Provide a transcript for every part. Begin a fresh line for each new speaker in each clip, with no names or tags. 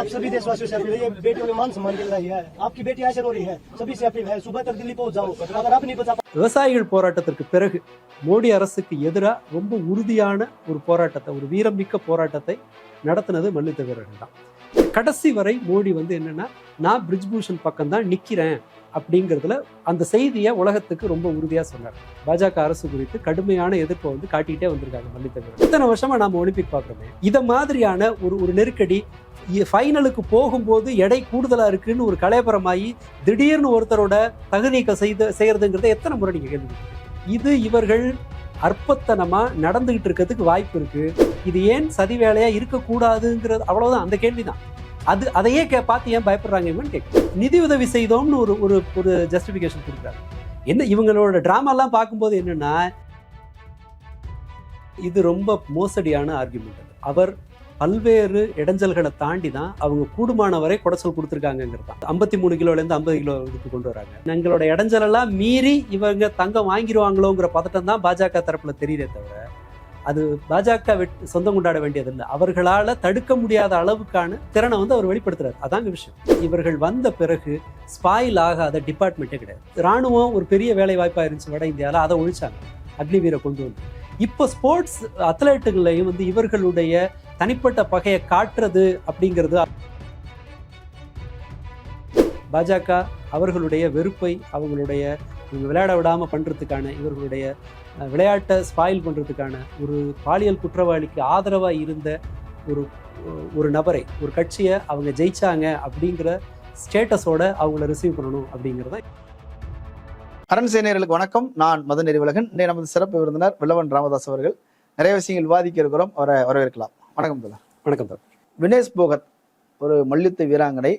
आप सभी देशवासियों से अपील है ये बेटियों में मान सम्मान की लड़ाई है आपकी बेटी ऐसे रो रही है सभी से अपील है सुबह तक दिल्ली पहुंच जाओ अगर आप नहीं बचा
விவசாயிகள் போராட்டத்திற்கு பிறகு மோடி அரசுக்கு எதிராக ரொம்ப உறுதியான ஒரு போராட்டத்தை ஒரு வீரமிக்க போராட்டத்தை நடத்தினது மல்யுத்த வீரர்கள் தான் கடைசி வரை மோடி வந்து என்னன்னா நான் பிரிஜ்பூஷன் பக்கம் தான் நிக்கிறேன் அப்படிங்கிறதுல அந்த செய்தியை உலகத்துக்கு ரொம்ப உறுதியா சொன்னார் பாஜக அரசு குறித்து கடுமையான எதிர்ப்பை வந்து காட்டிக்கிட்டே வந்திருக்காங்க மல்யுத்த வீரர்கள் இத்தனை வருஷமா நாம ஒலிம்பிக் பார்க்குறோமே இதை மாதிரியான ஒரு ஒரு நெருக்கடி ஃபைனலுக்கு போகும்போது எடை கூடுதலாக இருக்குன்னு ஒரு கலையபரமாயி திடீர்னு ஒருத்தரோட தகுதியை செய்து செய்கிறதுங்கிறத எத்தனை முறை நீங்கள் கேள்வி இது இவர்கள் அற்பத்தனமாக நடந்துகிட்டு இருக்கிறதுக்கு வாய்ப்பு இருக்குது இது ஏன் சதி வேலையாக இருக்கக்கூடாதுங்கிறது அவ்வளோதான் அந்த கேள்விதான். அது அதையே கே பார்த்து ஏன் பயப்படுறாங்க இவன் கேட்கும் நிதி உதவி செய்தோம்னு ஒரு ஒரு ஒரு ஜஸ்டிஃபிகேஷன் கொடுக்குறாரு. என்ன இவங்களோட ட்ராமாலாம் பார்க்கும்போது என்னென்னா இது ரொம்ப மோசடியான ஆர்குமெண்ட் அவர் பல்வேறு இடைஞ்சல்களை தாண்டி தான் அவங்க கூடுமான வரை குடைச்சல் கொடுத்துருக்காங்கிறது தான் ஐம்பத்தி மூணு கிலோலேருந்து ஐம்பது கிலோ இதுக்கு கொண்டு வராங்க. எங்களோட இடைஞ்சலெல்லாம் மீறி இவங்க தங்கம் வாங்கிடுவாங்களோங்கிற பதட்டம் தான் பாஜக தரப்புல தெரியுதே தவிர அது பாஜக வெட் சொந்தம் கொண்டாட வேண்டியதில்லை. அவர்களால தடுக்க முடியாத அளவுக்கான திறனை வந்து அவர் வெளிப்படுத்துறாரு. அதாங்க விஷயம். இவர்கள் வந்த பிறகு ஸ்பாயில் ஆகாத டிபார்ட்மெண்ட்டே கிடையாது. ராணுவம் ஒரு பெரிய வேலை வாய்ப்பாக இருந்துச்சு வட இந்தியாவில் அதை ஒழிச்சாங்க. அக்னிவீரை கொண்டு வந்து. இப்போ ஸ்போர்ட்ஸ் அத்லெட்டுகளையும் வந்து இவர்களுடைய தனிப்பட்ட பகையை காட்டுறது அப்படிங்கிறது பாஜக அவர்களுடைய வெறுப்பை அவங்களுடைய இவங்க விளையாட விடாமல் பண்ணுறதுக்கான இவர்களுடைய விளையாட்டை ஸ்பாயில் பண்ணுறதுக்கான ஒரு பாலியல் குற்றவாளிக்கு ஆதரவாக இருந்த ஒரு ஒரு நபரை ஒரு கட்சியை அவங்க ஜெயிச்சாங்க அப்படிங்கிற ஸ்டேட்டஸோட அவங்கள ரிசீவ் பண்ணணும் அப்படிங்கிறத
அரண் சேனையர்களுக்கு வணக்கம். நான் மதன் நெறிவலகன் இன்றைய நமது சிறப்பு விருந்தினர் வில்லவன் ராமதாஸ் அவர்கள். நிறைய விஷயங்கள் விவாதிக்க இருக்கிறோம். அவரை வரவேற்கலாம். வணக்கம் தோழர்.
வணக்கம் சார்
வினேஷ் போகத் ஒரு மல்யுத்த வீராங்கனை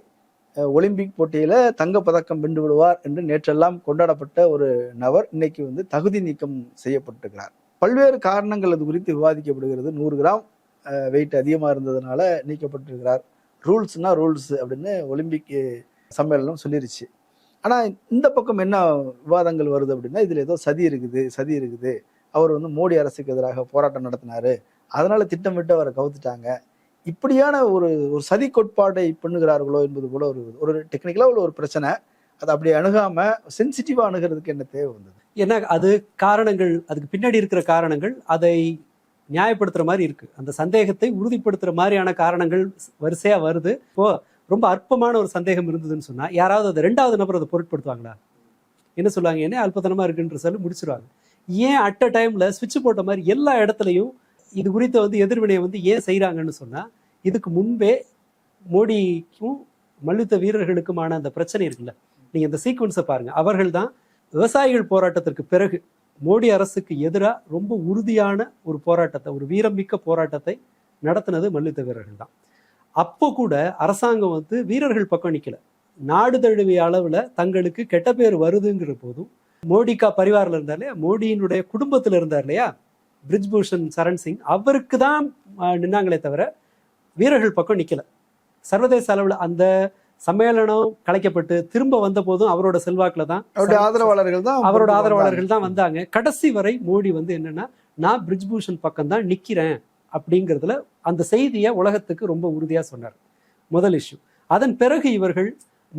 ஒலிம்பிக் போட்டியில தங்கப் பதக்கம் வென்று விடுவார் என்று நேற்றெல்லாம் கொண்டாடப்பட்ட ஒரு நபர் இன்னைக்கு வந்து தகுதி நீக்கம் செய்யப்பட்டிருக்கிறார். பல்வேறு காரணங்கள் அது குறித்து விவாதிக்கப்படுகிறது. நூறு கிராம் வெயிட் அதிகமாக இருந்ததுனால நீக்கப்பட்டிருக்கிறார். ரூல்ஸ்னா ரூல்ஸ் அப்படின்னு ஒலிம்பிக் சம்மேளனம் சொல்லிருச்சு. ஆனால் இந்த பக்கம் என்ன விவாதங்கள் வருது அப்படின்னா இதில் ஏதோ சதி இருக்குது சதி இருக்குது. அவர் வந்து மோடி அரசுக்கு எதிராக போராட்டம் நடத்தினாரு. அதனால திட்டமிட்டு அவரை கவுத்துட்டாங்க. இப்படியான ஒரு ஒரு சதி கோட்பாட்டை பண்ணுகிறார்களோ என்பது போல ஒரு ஒரு டெக்னிக்கலா உள்ள ஒரு பிரச்சனை. அதை அப்படி அணுகாம சென்சிட்டிவா அணுகிறதுக்கு என்ன தேவை வந்தது?
ஏன்னா அது காரணங்கள் அதுக்கு பின்னாடி இருக்கிற காரணங்கள் அதை நியாயப்படுத்துற மாதிரி இருக்கு. அந்த சந்தேகத்தை உறுதிப்படுத்துற மாதிரியான காரணங்கள் வரிசையா வருது. இப்போ ரொம்ப அற்பமான ஒரு சந்தேகம் இருந்ததுன்னு சொன்னா யாராவது அதை ரெண்டாவது நபர் அதை பொருட்படுத்துவாங்களா? என்ன சொல்லுவாங்க? என்ன அல்பத்தனமா இருக்குன்ற சொல்லி முடிச்சிருவாங்க. ஏன் அட் அ டைம்ல சுவிட்ச் போட்ட மாதிரி எல்லா இடத்துலையும் இது குறித்த வந்து எதிர்வினையை வந்து ஏன் செய்கிறாங்கன்னு சொன்னால் இதுக்கு முன்பே மோடிக்கும் மல்யுத்த வீரர்களுக்குமான அந்த பிரச்சனை இருக்குல்ல. நீங்கள் இந்த சீக்வன்ஸை பாருங்கள் அவர்கள் தான் விவசாயிகள் போராட்டத்திற்கு பிறகு மோடி அரசுக்கு எதிராக ரொம்ப உறுதியான ஒரு போராட்டத்தை ஒரு வீரமிக்க போராட்டத்தை நடத்தினது மல்யுத்த வீரர்கள் தான் அப்போ கூட அரசாங்கம் வந்து வீரர்கள் பக்கம் நிக்கல. நாடு தழுவிய அளவில் தங்களுக்கு கெட்ட பேர் வருதுங்கிற போதும் மோடிக்கா பரிவாரில் இருந்தார் இல்லையா? மோடியினுடைய குடும்பத்தில் இருந்தார் இல்லையா? பிரிஜ்பூஷன் சரண் சிங் அவருக்கு தான் நின்னாங்களே தவிர வீரர்கள் பக்கம் நிக்கல. சர்வதேச அளவுல அந்த சம்மேளனம் கலைக்கப்பட்டு திரும்ப வந்த போதும் அவரோட செல்வாக்குல தான்
அவருடைய ஆதரவாளர்கள் தான்
அவரோட ஆதரவாளர்கள் தான் வந்தாங்க. கடைசி வரை மோடி வந்து என்னன்னா நான் பிரிஜ்பூஷன் பக்கம் தான் நிக்கிறேன் அப்படிங்கிறதுல அந்த செய்தியை உலகத்துக்கு ரொம்ப உறுதியா சொன்னார். முதல் இஷ்யூ அதன் பிறகு இவர்கள்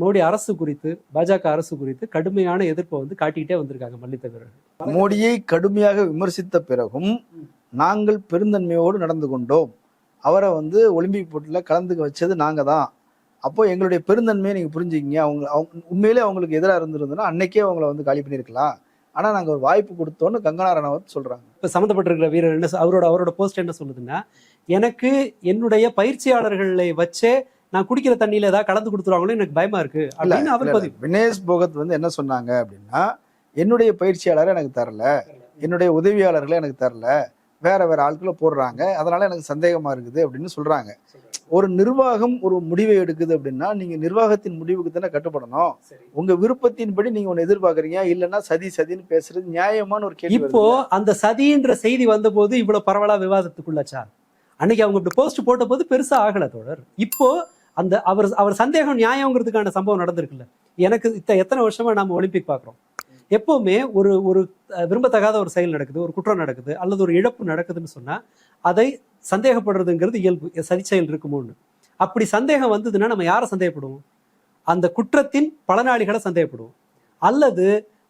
மோடி அரசு குறித்து பாஜக அரசு குறித்து கடுமையான எதிர்ப்பை வந்து காட்டிக்கிட்டே வந்திருக்காங்க மல்யுத்த வீரர்கள்
மோடியை கடுமையாக விமர்சித்த பிறகும் நாங்கள் பெருந்தன்மையோடு நடந்து கொண்டோம். அவரை வந்து ஒலிம்பிக் போட்டியில கலந்துக்க வச்சது நாங்க தான் அப்போ எங்களுடைய பெருந்தன்மையை நீங்க புரிஞ்சுக்கிங்க. அவங்க அவங்க உண்மையிலே அவங்களுக்கு எதிராக இருந்திருந்ததுன்னா அன்னைக்கே அவங்கள வந்து காலி பண்ணியிருக்கலாம். ஆனா நாங்க ஒரு வாய்ப்பு கொடுத்தோன்னு கங்கனா ரணாவத் சொல்றாங்க.
இப்ப சம்மந்தப்பட்டிருக்கிற வீரர் என்ன அவரோட அவரோட போஸ்ட் என்ன சொல்லுதுன்னா எனக்கு என்னுடைய பயிற்சியாளர்களை வச்சே நான் குடிக்கிற தண்ணியில ஏதாவது கலந்து கொடுத்துருவாங்களோ எனக்கு பயமா இருக்கு அப்படின்னு அவர் பதிவு.
வினேஷ் போகத் வந்து என்ன சொன்னாங்க அப்படின்னா என்னுடைய பயிற்சியாளரை எனக்கு தரல. என்னுடைய உதவியாளர்களை எனக்கு தரல. வேற வேற ஆட்களை போடுறாங்க. அதனால எனக்கு சந்தேகமா இருக்குது அப்படின்னு சொல்றாங்க. ஒரு நிர்வாகம் ஒரு முடிவை எடுக்குது அப்படின்னா நீங்க நிர்வாகத்தின் முடிவுக்கு தானே கட்டுப்படணும். உங்க விருப்பத்தின்படி நீங்க ஒன்னு எதிர்பார்க்கறீங்க. இல்லைன்னா சதி சதின்னு பேசுறது நியாயமான ஒரு கேள்வி
இப்போ? அந்த சதின்ற செய்தி வந்தபோது இவ்வளவு பரவலா விவாதத்துக்குள்ளாச்சா? அன்னைக்கு அவங்க இப்படி போஸ்ட் போட்ட போது பெருசா ஆகல தோழர். இப்போ அந்த அவர் அவர் சந்தேகம் நியாயங்கிறதுக்கான சம்பவம் நடந்திருக்குல்ல. எனக்கு இத்த எத்தனை வருஷமா நாம ஒலிம்பிக் பார்க்குறோம் எப்பவுமே ஒரு ஒரு விரும்பத்தகாத ஒரு செயல் நடக்குது ஒரு குற்றம் நடக்குது அல்லது ஒரு இழப்பு நடக்குதுன்னு சொன்னா அதை சந்தேகப்படுறதுங்கிறது இயல்பு சதி செயல் இருக்குமோன்னு. அப்படி சந்தேகம் வந்ததுன்னா நம்ம யாரை சந்தேகப்படுவோம்? அந்த குற்றத்தின் பலனாளிகளை சந்தேகப்படுவோம். அல்லது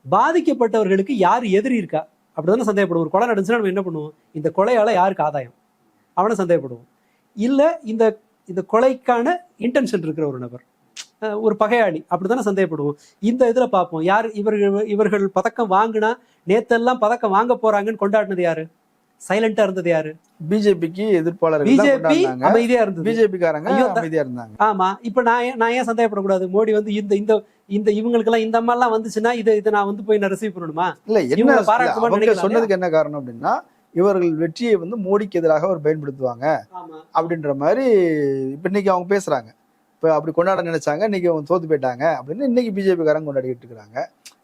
பாதிக்கப்பட்டவர்களுக்கு யார் எதிரி இருக்கா? அப்படிதானே சந்தேகப்படுவோம். ஒரு கொலை நடந்துச்சுன்னா நம்ம என்ன பண்ணுவோம்? இந்த கொலையால யாருக்கு ஆதாயம்? அவனை சந்தேகப்படுவோம். இல்லை இந்த இந்த கொலைக்கான இன்டென்ஷன் இருக்கிற ஒரு நபர். ஒரு பகையாளி. அப்படித்தானே சந்தேகப்படுவோம். இந்த இதுல பார்ப்போம். யார் இவர்கள் இவர்கள் பதக்கம் வாங்கினா நேத்தெல்லாம் பதக்கம் வாங்க போறாங்கன்னு கொண்டாடினது யாரு? சைலண்டா இருந்தது யாரு?
பிஜேபிக்கு எதிர்ப்பாளர்கள் தான்
பிஜேபி அமைதியா இருந்தது.
பிஜேபி காரங்க
ஐயோ, த-
அமைதியா இருந்தாங்க.
ஆமா. இப்ப நான் நான் ஏன் சந்தேகப்படக்கூடாது? மோடி வந்து இந்த இந்த இந்த இவங்களுக்கெல்லாம் இந்த அம்மாலாம் வந்துச்சுன்னா இதை இதை நான் வந்து போய் நான் ரிசீவ் பண்ணணுமா?
இல்ல என்ன சொன்னதுக்கு என்ன காரணம் அப்படின்னா இவர்கள் வெற்றியை வந்து மோடிக்கு எதிராக அவர் பயன்படுத்துவாங்க. அப்படின்ற மாதிரி இப்ப இன்னைக்கு அவங்க பேசுறாங்க. இப்ப அப்படி கொண்டாட நினைச்சாங்க இன்னைக்கு அவங்க தோத்து போயிட்டாங்க அப்படின்னு இன்னைக்கு பிஜேபி காரங்க கொண்டாடிட்டு இருக்கிறாங்க.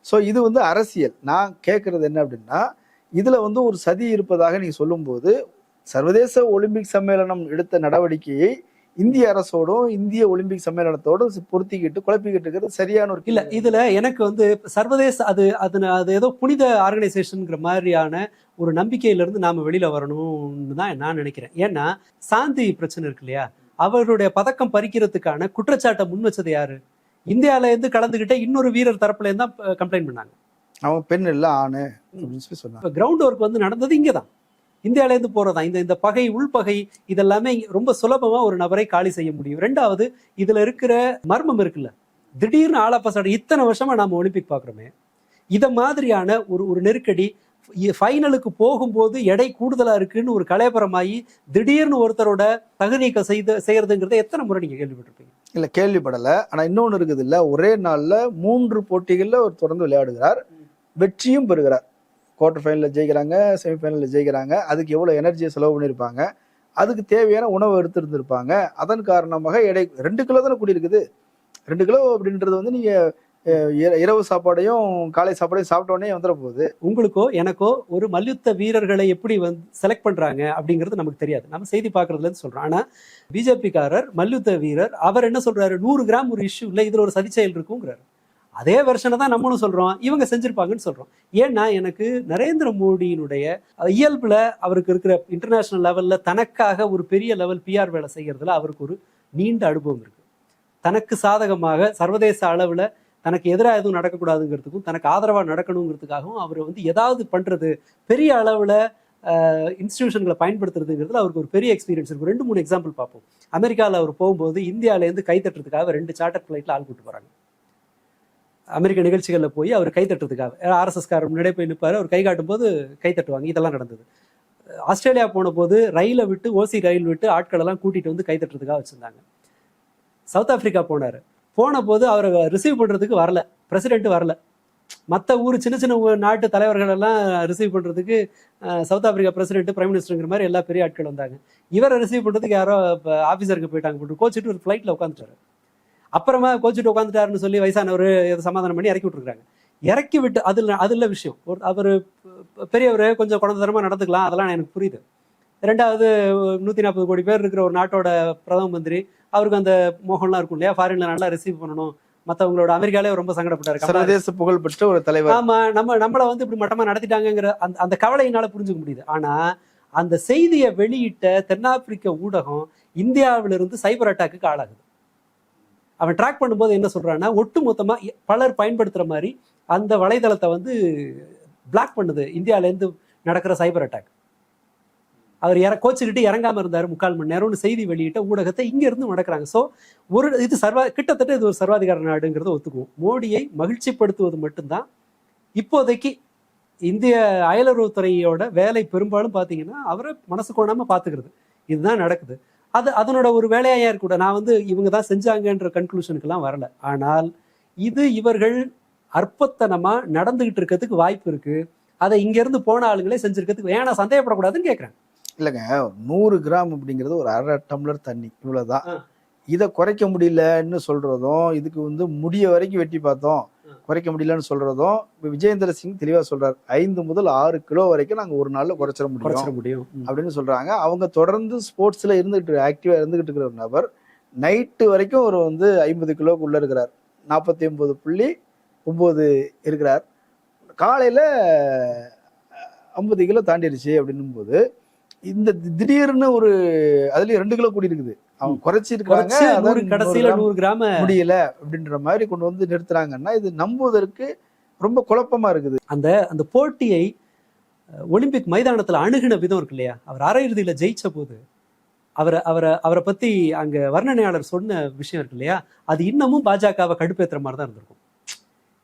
சோ இது வந்து அரசியல். நான் கேட்கறது என்ன அப்படின்னா இதுல வந்து ஒரு சதி இருப்பதாக நீங்க சொல்லும்போது சர்வதேச ஒலிம்பிக் சம்மேளனம் எடுத்த நடவடிக்கையை இந்திய அரசோடும் இந்திய ஒலிம்பிக் சம்மேளனத்தோடும் பொருத்திக்கிட்டு குழப்பிக்கிட்டு இருக்கிறது சரியான ஒரு
இல்ல இதுல எனக்கு வந்து சர்வதேச அது அது அது ஏதோ புனித ஆர்கனைசேஷன்ங்கிற மாதிரியான ஒரு நம்பிக்கையில இருந்து நாம வெளியில வரணும்னு தான் நான் நினைக்கிறேன். ஏன்னா சாந்தி பிரச்சனை இருக்கு இல்லையா? அவருடைய பதக்கம் பறிக்கிறதுக்கான குற்றச்சாட்டை முன் வச்சது யாரு? இந்தியால இருந்து கலந்துகிட்ட இன்னொரு வீரர் தரப்புல இருந்து தான் கம்ப்ளைண்ட் பண்ணாங்க.
அவன் பெண் இல்ல ஆணு அப்படின்னு சொல்லி சொன்னாங்க
கிரவுண்ட் ஒர்க் வந்து நடந்தது இங்கே தான் இந்தியாவிலேருந்து போறதா? இந்த இந்த பகை உள்பகை இதெல்லாமே ரொம்ப சுலபமா ஒரு நபரை காலி செய்ய முடியும். ரெண்டாவது இதுல இருக்கிற மர்மம் இருக்குல்ல? திடீர்னு ஆலாப்பசாடு இத்தனை வருஷமா நாம ஒலிம்பிக் பாக்குறோமே. இத மாதிரியான ஒரு ஒரு நெருக்கடி ஃபைனலுக்கு போகும்போது எடை கூடுதலாக இருக்குன்னு ஒரு கலையபரமாகி திடீர்னு ஒருத்தரோட தகுநீக்கம் செய்து செய்கிறதுங்கிறத எத்தனை முறை நீங்கள் கேள்விப்பட்டிருப்பீங்க?
இல்லை கேள்விப்படலை. ஆனால் இன்னொன்று இருக்குது இல்லை ஒரே நாளில் மூன்று போட்டிகளில் அவர் தொடர்ந்து விளையாடுகிறார். வெற்றியும் பெறுகிறார். குவார்டர் ஃபைனலில் ஜெயிக்கிறாங்க செமிஃபைனலில் ஜெயிக்கிறாங்க. அதுக்கு எவ்வளோ எனர்ஜியை செலவு பண்ணியிருப்பாங்க. அதுக்கு தேவையான உணவு எடுத்துருந்துருப்பாங்க. அதன் காரணமாக எடை ரெண்டு கிலோ தானே கூடியிருக்குது. ரெண்டு கிலோ அப்படின்றது வந்து நீங்கள் இரவு சாப்பாடையும் காலை சாப்பாடையும் சாப்பிட்ட உடனே வந்துட போகுது
உங்களுக்கோ எனக்கோ ஒரு மல்யுத்த வீரர்களை எப்படி வந்து செலக்ட் பண்றாங்க அப்படிங்கிறது நமக்கு தெரியாது. நம்ம செய்தி பார்க்கறதுல சொல்றோம். ஆனா பிஜேபிக்காரர் மல்யுத்த வீரர் அவர் என்ன சொல்றாரு? நூறு கிராம் ஒரு இஷ்யூ இல்லை இதுல ஒரு சதிச்செயல் இருக்குங்கிறாரு. அதே வெர்ஷனை தான் நம்மளும் சொல்றோம். இவங்க செஞ்சிருப்பாங்கன்னு சொல்றோம். ஏன்னா எனக்கு நரேந்திர மோடியினுடைய இயல்பில் இயல்புல அவருக்கு இருக்கிற இன்டர்நேஷனல் லெவல்ல தனக்காக ஒரு பெரிய லெவல் பிஆர் வேலை செய்யறதுல அவருக்கு ஒரு நீண்ட அனுபவம் இருக்கு. தனக்கு சாதகமாக சர்வதேச அளவில் தனக்கு எதிராக எதுவும் நடக்கக்கூடாதுங்கிறதுக்கும் தனக்கு ஆதரவா நடக்கணுங்கிறதுக்காகவும் அவர் வந்து ஏதாவது பண்றது பெரிய அளவுல இன்ஸ்டிடியூஷன்களை பயன்படுத்துறதுங்கிறதுல அவருக்கு ஒரு பெரிய எக்ஸ்பீரியன்ஸ் இருக்கும் ரெண்டு மூணு எக்ஸாம்பிள் பார்ப்போம். அமெரிக்காவில் அவர் போகும்போது இந்தியால இருந்து ரெண்டு சார்ட்டர் ஃப்ளைட்டில் ஆள் கூட்டு போறாங்க. அமெரிக்க நிகழ்ச்சிகளில் போய் அவர் கைத்தட்டுறதுக்காக ஆர்எஸ்எஸ்காரர் முன்னாடியே போய் நிற்பார் அவர் கை காட்டும் போது இதெல்லாம் நடந்தது. ஆஸ்திரேலியா போன போது ரயிலை விட்டு ஓசி ரயில் விட்டு ஆட்களெல்லாம் எல்லாம் கூட்டிட்டு வந்து கைத்தட்டுறதுக்காக வச்சுருந்தாங்க வச்சிருந்தாங்க. சவுத் ஆப்பிரிக்கா போனாரு. போன போது அவரை ரிசீவ் பண்ணுறதுக்கு வரல. பிரசிடென்ட் வரல. மற்ற ஊர் சின்ன சின்ன நாட்டு தலைவர்கள் எல்லாம் ரிசீவ் பண்ணுறதுக்கு சவுத் ஆப்பிரிக்கா பிரசிடென்ட் பிரைம் மினிஸ்டருங்கிற மாதிரி எல்லா பெரிய ஆட்கள் வந்தாங்க. இவரை ரிசீவ் பண்ணுறதுக்கு யாரோ இப்போ ஆஃபீஸருக்கு போயிட்டாங்க. போட்டு கோச்சிட்டு ஒரு ஃப்ளைட்டில் உட்காந்துட்டாரு அப்புறமா கோச்சிட்டு உட்காந்துட்டாருன்னு சொல்லி வயசானவர் ஏதோ சமாதானம் பண்ணி இறக்கி விட்டுருக்காங்க இறக்கி விட்டு அதில் அதில் விஷயம். ஒரு அவர் பெரியவர் கொஞ்சம் குழந்தைத்தனமா நடந்துக்கலாம். அதெல்லாம் எனக்கு புரியுது. ரெண்டாவது நூற்றி நாற்பது கோடி பேர் இருக்கிற ஒரு நாட்டோட பிரதம மந்திரி அவருக்கு அந்த மோகம்லாம் இருக்கும் இல்லையா? ஃபாரின்ல நல்லா ரிசீவ் பண்ணணும். மத்தவங்களோட அமெரிக்காலே ரொம்ப சங்கடப்பட்டாரு.
சர்வதேச புகழ் பெற்ற ஒரு தலைவர்.
ஆமா நம்ம நம்மள வந்து இப்படி மட்டமா நடத்திட்டாங்கங்கிற அந்த அந்த கவலையினால புரிஞ்சுக்க முடியுது. ஆனா அந்த செய்தியை வெளியிட்ட தென்னாப்பிரிக்க ஊடகம் இந்தியாவிலிருந்து சைபர் அட்டாக்கு ஆளாகுது. அவன் ட்ராக் பண்ணும்போது என்ன சொல்றான்னா ஒட்டு மொத்தமா பலர் பயன்படுத்துற மாதிரி அந்த வலைதளத்தை வந்து பிளாக் பண்ணுது. இந்தியால இருந்து நடக்கிற சைபர் அட்டாக் அவர் இற கோச்சுக்கிட்டு இறங்காம இருந்தார் முக்கால் மணி நேரம்னு செய்தி வெளியிட்ட ஊடகத்தை இங்கேருந்து நடக்கிறாங்க ஸோ ஒரு இது சர்வா கிட்டத்தட்ட இது ஒரு சர்வாதிகார நாடுங்கிறத ஒத்துக்குவோம். மோடியை மகிழ்ச்சிப்படுத்துவது மட்டும்தான். இப்போதைக்கு இந்திய அயலுறவுத்துறையோட வேலை பெரும்பாலும் பார்த்தீங்கன்னா அவரை மனசு கோணாமல் பார்த்துக்கிறது இதுதான் நடக்குது. அது அதனோட ஒரு வேலையா கூட நான் வந்து இவங்க தான் செஞ்சாங்கன்ற கன்க்ளூஷனுக்கெல்லாம் வரல. ஆனால் இது இவர்கள் அற்பத்தனமாக நடந்துகிட்டு இருக்கிறதுக்கு வாய்ப்பு இருக்குது அதை இங்கேருந்து போன ஆளுங்களே செஞ்சுருக்கிறதுக்கு ஏன்னா சந்தேகப்படக்கூடாதுன்னு கேட்குறேன்
இல்லைங்க நூறு கிராம் அப்படிங்கிறது ஒரு அரை டம்ளர் தண்ணி இவ்வளவுதான்
ஆ.
இதை குறைக்க முடியலன்னு சொல்றதும் இதுக்கு வந்து முடிய வரைக்கும் வெட்டி பார்த்தோம். குறைக்க முடியலன்னு சொல்றதும் இப்ப விஜயேந்திர சிங் தெளிவா சொல்றாரு ஐந்து முதல் ஆறு கிலோ வரைக்கும் நாங்க ஒரு நாள்ல குறைச்சிட முடியும்
முடியும்.
அப்படின்னு சொல்றாங்க அவங்க தொடர்ந்து ஸ்போர்ட்ஸ்ல இருந்துகிட்டு ஆக்டிவா இருந்துகிட்டு இருக்கிற நபர் நைட்டு வரைக்கும் ஒரு வந்து ஐம்பது கிலோக்குள்ள இருக்கிறார் நாற்பத்தி ஒன்பது புள்ளி ஒன்பது இருக்கிறார் காலையில ஐம்பது கிலோ தாண்டிடுச்சு அப்படின்னும் போது இந்த திடீர்னு ஒரு அதுலயும் ரெண்டு கிலோ கூடி இருக்குது. அவங்க
குறைச்சு கடைசியில நூறு கிராம.
முடியல அப்படின்ற மாதிரி கொண்டு வந்து நிறுத்துறாங்கன்னா இது நம்புவதற்கு ரொம்ப குழப்பமா இருக்குது.
அந்த அந்த போட்டியை ஒலிம்பிக் மைதானத்துல அணுகின விதம் இருக்கு இல்லையா? அவர் அரையிறுதியில ஜெயிச்ச போது அவரை அவரை அவரை பத்தி அங்க வர்ணனையாளர் சொன்ன விஷயம் இருக்கு இல்லையா? அது இன்னமும் பாஜகவை கடுப்பேத்துற மாதிரி தான் இருந்திருக்கும்.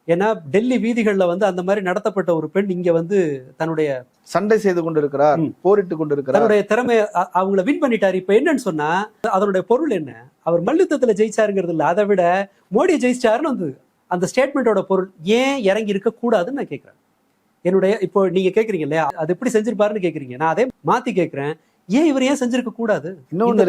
ஏன்னா டெல்லி வீதிகள்ல வந்து அந்த மாதிரி நடத்தப்பட்ட ஒரு பெண் இங்க வந்து தன்னுடைய
சண்டை செய்து கொண்டிருக்கிறார். போரிட்டு கொண்டிருக்கிறார்.
தன்னுடைய திறமைய அ- அவங்கள வின் பண்ணிட்டாரு. இப்ப என்னன்னு சொன்னா அதனுடைய பொருள் என்ன? அவர் மல்யுத்தத்துல ஜெயிச்சாருங்கிறது இல்ல. அதை விட மோடி ஜெயிச்சாருன்னு வந்தது அந்த ஸ்டேட்மெண்டோட பொருள் ஏன் இறங்கி இருக்க கூடாதுன்னு நான் கேட்கிறேன் என்னுடைய இப்போ நீங்க கேக்குறீங்க இல்லையா? அது எப்படி செஞ்சிருப்பாருன்னு கேக்குறீங்க. நான் அதே மாத்தி கேக்குறேன். ஏன் இவர் ஏன் செஞ்சிருக்க கூடாது?
இன்னொன்னு